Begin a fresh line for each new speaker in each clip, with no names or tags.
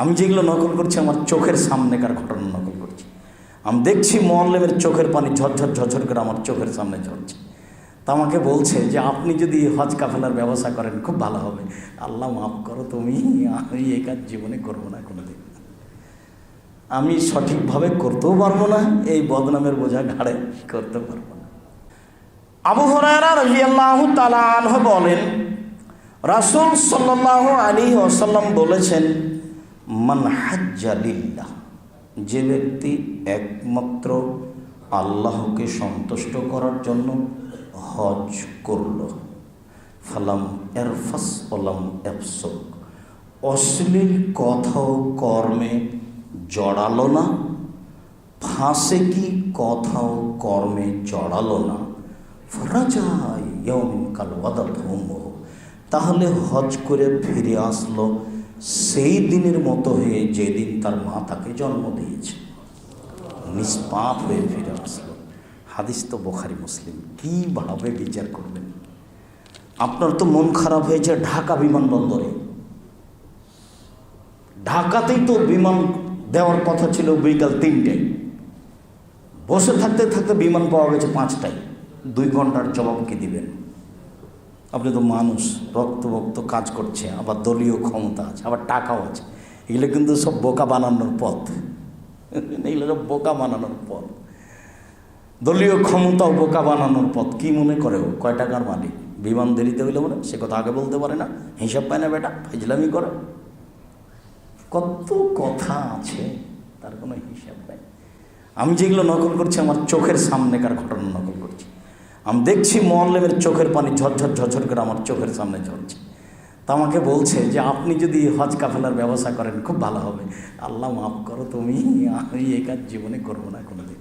আমি যেগুলো নকল করছি, আমার চোখের সামনেকার ঘটনা নকল করছি। আমি দেখছি মল্লেমের চোখের পানি ঝরঝর ঝরঝর করে আমার চোখের সামনে ঝরছে। তা আমাকে বলছে যে, আপনি যদি হজ কাফেলার ব্যবস্থা করেন, খুব ভালো হবে। আল্লাহ মাফ করো তুমি, আমি এই কাজ জীবনে করব না কোনো দিন আমি সঠিকভাবে করতেও পারব না, এই বদনামের বোঝা ঘাড়ে করতে পারব না। আবু হরারা রাজিয়াল্লাহু তাআলা আনহু বলেন, রাসূল সাল্লাল্লাহু আলাইহি ওয়াসাল্লাম বলেছেন মান হাজ্জা যে ব্যক্তি একমাত্র আল্লাহকে সন্তুষ্ট করার জন্য হজ করল, ফালাম এরফাস ওলাম এফসক। অশ্লীল কথা কর্মে জড়ালো না, ফাঁসে কি কথা কর্মে জড়ালো না। ফরাজাই কাল তাহলে হজ করে ফিরে আসলো সেই দিনের মতো হয়ে যেদিন তার মা তাকে জন্ম দিয়েছে। নিষ্পাপ হয়ে ফিরে আসলো। হাদিস তো বোখারি মুসলিম। কীভাবে বিচার করবেন? আপনার তো মন খারাপ হয়েছে ঢাকা বিমানবন্দরে। ঢাকাতেই তো বিমান দেওয়ার কথা ছিল বিকাল তিনটায় বসে থাকতে থাকতে বিমান পাওয়া গেছে পাঁচটায়। দুই ঘণ্টার জবাব কি দিবেন? আপনি তো মানুষ রক্ত রক্ত কাজ করছে, আবার দলীয় ক্ষমতা আছে, আবার টাকাও আছে। এগুলো কিন্তু সব বোকা বানানোর পথ। এগুলো সব বোকা বানানোর পথ। দলীয় ক্ষমতাও বোকা বানানোর পথ। কি মনে করে ও? কয় টাকার মালিক? বিমান দেরিতে হইলে বলে সে কথা আগে বলতে পারে না। হিসাব পায় না বেটা, ফাইজলামি করে। কত কথা আছে, তার কোনো হিসাব নেই। আমি যেগুলো নকল করছি, আমার চোখের সামনেকার ঘটনা নকল আমি দেখছি মল্লেমের চোখের পানি ঝরঝর ঝরঝর করে আমার চোখের সামনে ঝরছে। তা আমাকে বলছে যে, আপনি যদি হজ কাফেলার ব্যবস্থা করেন, খুব ভালো হবে। আল্লাহ মাফ করো তুমি, আমি এই কাজ জীবনে করব না কোনো দিন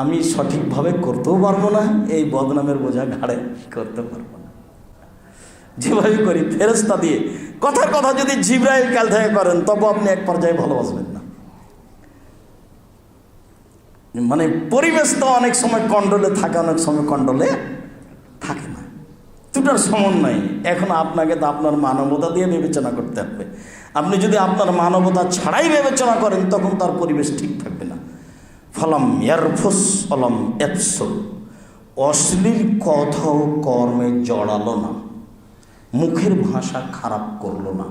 আমি সঠিকভাবে করতেও পারব না, এই বদনামের বোঝা ঘাড়ে করতে পারব না। যেভাবে করি ফেরস্তা দিয়ে, কথার কথা যদি জিব্রাইল কাল থেকে করেন, তবু আপনি এক পর্যায়ে ভালোবাসবেন না মানে পরিবেশ তো অনেক সময় কন্ট্রোলে থাকে, অনেক সময় কন্ট্রোলে থাকে না। দুটার সমন্বয়। এখন আপনাকে তো আপনার মানবতা দিয়ে বিবেচনা করতে হবে। আপনি যদি আপনার মানবতা ছাড়াই বিবেচনা করেন, তখন তার পরিবেশ ঠিক থাকবে না। ফলম ইয়ারফুস, ফলম এপসো অশ্লীল কথা ও কর্মে জড়ালো না। মুখের ভাষা খারাপ করল না।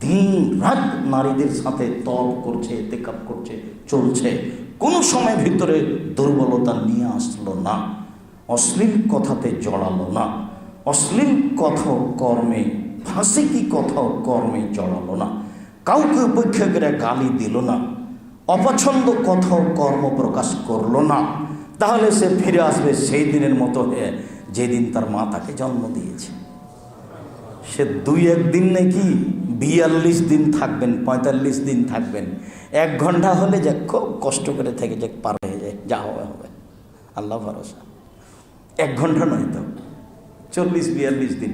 দিন রাত নারীদের সাথে তল করছে তেকাপ করছে, চলছে। কোনো সময় ভিতরে দুর্বলতা নিয়ে আসলো না, অশ্লীল কথাতে জড়ালো না, অশ্লীল কথা কর্মে ফাঁসে কি কথা ও কর্মে জড়ালো না, কাউকে উপেক্ষা করে গালি দিল না, অপছন্দ কথাও কর্ম প্রকাশ করল না। তাহলে সে ফিরে আসবে সেই দিনের মতো হয়ে যেদিন তার মা তাকে জন্ম দিয়েছে। সে দুই একদিন নাকি বিয়াল্লিশ দিন থাকবেন, পঁয়তাল্লিশ দিন থাকবেন। এক ঘণ্টা হলে যে খুব কষ্ট করে থেকে যে পার হয়ে যায়, যা হবে হবে। আল্লাহ ভরসা। এক ঘণ্টা নয় তো, চল্লিশ, বিয়াল্লিশ দিন।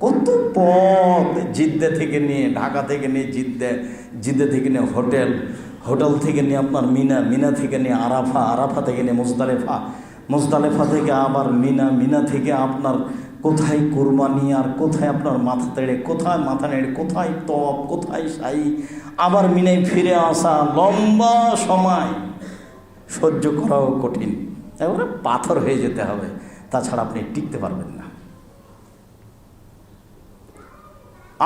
কত পথ জিদ্দে থেকে নিয়ে, ঢাকা থেকে নিয়ে জিদ্দে জিদ্দে থেকে নিয়ে হোটেল হোটেল থেকে নিয়ে আপনার মিনা মিনা থেকে নিয়ে আরাফা আরাফা থেকে নিয়ে মোজদালেফা মোজদালেফা থেকে আবার মিনা মিনা থেকে আপনার কোথায় কোরবানি আর কোথায় আপনার মাথা তেড়ে, কোথায় মাথা নেড়ে, কোথায় তপ কোথায় সাই, আবার মিনায় ফিরে আসা লম্বা সময়। সহ্য করাও কঠিন। এবারে পাথর হয়ে যেতে হবে, তাছাড়া আপনি টিকতে পারবেন না।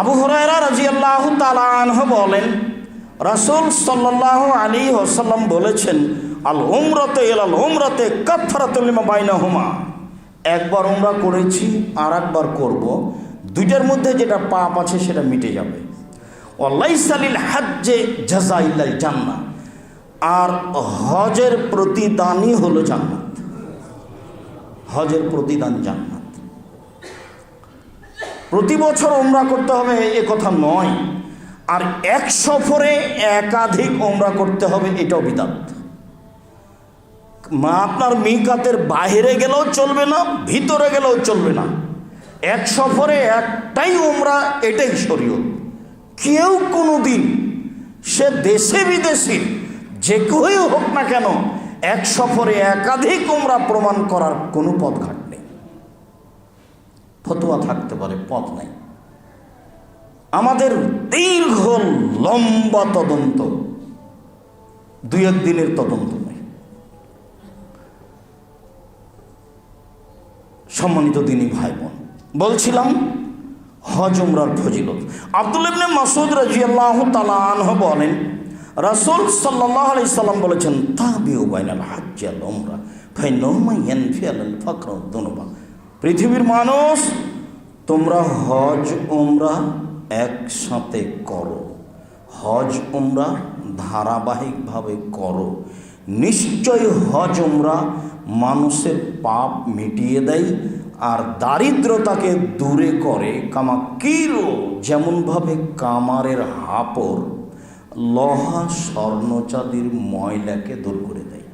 আবু হরাইরা রাজি আল্লাহ তালাহ বলেন, রাসুল সাল্লাহ আলী ওসাল্লাম বলেছেন, আল উমরতে এলাল উমরতে কাফারাতুলিমা বাইনা হুমা একবার উমরা করেছি আর একবার করব। দুইটার মধ্যে যেটা পাপ আছে সেটা মিটে যাবে। ওয়াল্লাইসালিল হাজ্জে জাজাইল্লাল জান্না আর হজের প্রতিদানই হলো জান্নাত। হজের প্রতিদান জান্নাত। প্রতি বছর ওমরা করতে হবে, এ কথা নয়। আর এক সফরে একাধিক ওমরা করতে হবে, এটাও বিদাত। মা আপনার মিকাতের বাইরে গেলেও চলবে না, ভিতরে গেলেও চলবে না। এক সফরে একটাই ওমরা এটাই শরীয়ত। কেউ কোনো দিন সে দেশে বিদেশি, যে কেউই হোক না কেন, এক সফরে একাধিক ওমরা প্রমাণ করার কোনো পথঘাট নেই। ফতোয়া থাকতে পারে, পথ নাই। আমাদের দীর্ঘ লম্বা তদন্ত দুই এক দিনের তদন্ত নয় সম্মানিত দিনী ভাই বোন বলছিলাম হজ উমরার ফজিলত। আব্দুল মাসুদ রাজিয়াল্লাহু তাআলা আনহু বলেন, রাসুল সাল্লাল্লাহু আলাইহি সাল্লাম বলেছেন, তাবিউ বাইনাল আল উমরা আল দুনুবা। পৃথিবীর মানুষ, তোমরা হজ, উমরা একসাথে করো। হজ, উমরা ধারাবাহিকভাবে করো। নিশ্চয় হজ উমরা মানুষের পাপ মিটিয়ে দেয় আর দারিদ্রতাকে দূরে করে কামা কিরো যেমনভাবে কামারের হাপড় লহা স্বর্ণচাঁদির ময়লাকে দূর করে দেয়।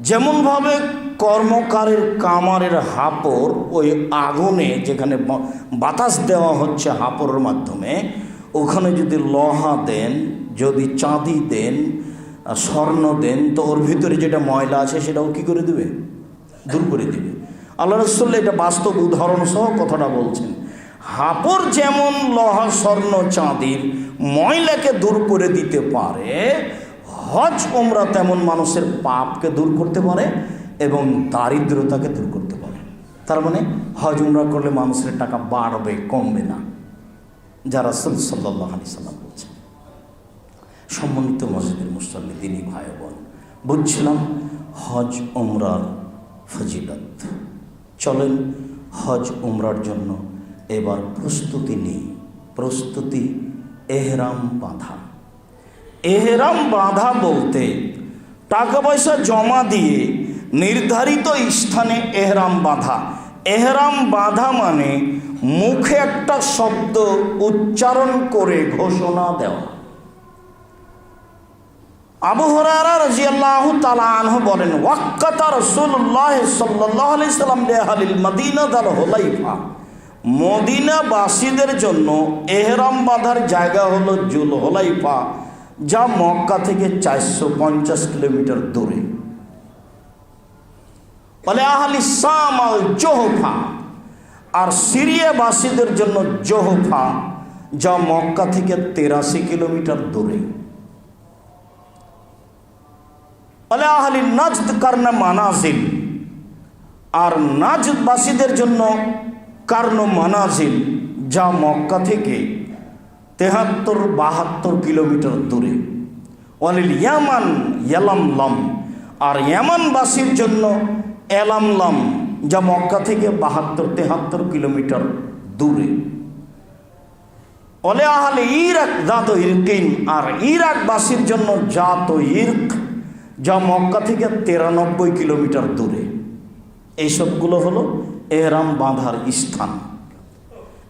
যেমনভাবে কর্মকারের কামারের হাপড় ওই আগুনে যেখানে বাতাস দেওয়া হচ্ছে হাপড়ের মাধ্যমে, ওখানে যদি লহা দেন, যদি চাঁদি দেন স্বর্ণ দেন তো ওর ভিতরে যেটা ময়লা আছে সেটাও কি করে দেবে? দূর করে দেবে। আল্লাহ রসুল্লাহ এটা বাস্তব উদাহরণ সহ কথাটা বলছেন। হাপড় যেমন লোহা স্বর্ণ চাঁদির ময়লাকে দূর করে দিতে পারে, হজ ওমরা তেমন মানুষের পাপকে দূর করতে পারে এবং দারিদ্রতাকে দূর করতে পারে। তার মানে হজ, উমরা করলে মানুষের টাকা বাড়বে, কমবে না। যা রাসুল সাল্লাহ আলি সাল্লাম বলছেন। সম্মানিত মসজিদের মুসল্লি দিনী ভাই বোন বুঝছিলাম হজ উমরার ফজিলত। চলেন হজ উমরার জন্য এবার প্রস্তুতি নেই, প্রস্তুতি এহরাম বাঁধা। এহরাম বাঁধা বলতে টাকা পয়সা জমা দিয়ে নির্ধারিত স্থানে এহরাম বাঁধা। এহরাম বাঁধা মানে মুখে একটা শব্দ উচ্চারণ করে ঘোষণা দেওয়া। আবু হরারা রাজিয়াল্লাহু বলেন, ওয়াক্কাতা মদিনা মদিনাবাসীদের জন্য এহরাম বাঁধার জায়গা হলো জুল যা মক্কা থেকে চারশো পঞ্চাশ কিলোমিটার দূরে। জোহফা। আর সিরিয়াবাসীদের জন্য জোহফা, যা মক্কা থেকে তেরাশি কিলোমিটার দূরে বলে আহলি নাজদ কারনা মানাজিল। আর নাজবাসীদের জন্য কার্ন মানাজিল, যা মক্কা থেকে তেহাত্তর বাহাত্তর কিলোমিটার দূরে। অলিল ইয়ামান ইয়ালামলাম আর ইয়ামানবাসীর জন্য এলামলাম যা মক্কা থেকে বাহাত্তর তেহাত্তর কিলোমিটার দূরে। অলে আহলে ইরাক জাত ইরকিন, আর ইরাকবাসীর জন্য জাত ইর্ক যা মক্কা থেকে তেরানব্বই কিলোমিটার দূরে। এইসবগুলো হলো এহরাম বাঁধার স্থান।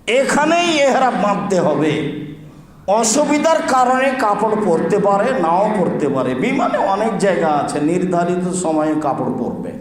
এখানেই এহরাম বাঁধতে হবে। অসুবিধার কারণে কাপড় পরতে পারে, নাও পরতে পারে। বিমানে অনেক জায়গা আছে, নির্ধারিত সময়ে কাপড় পরবে।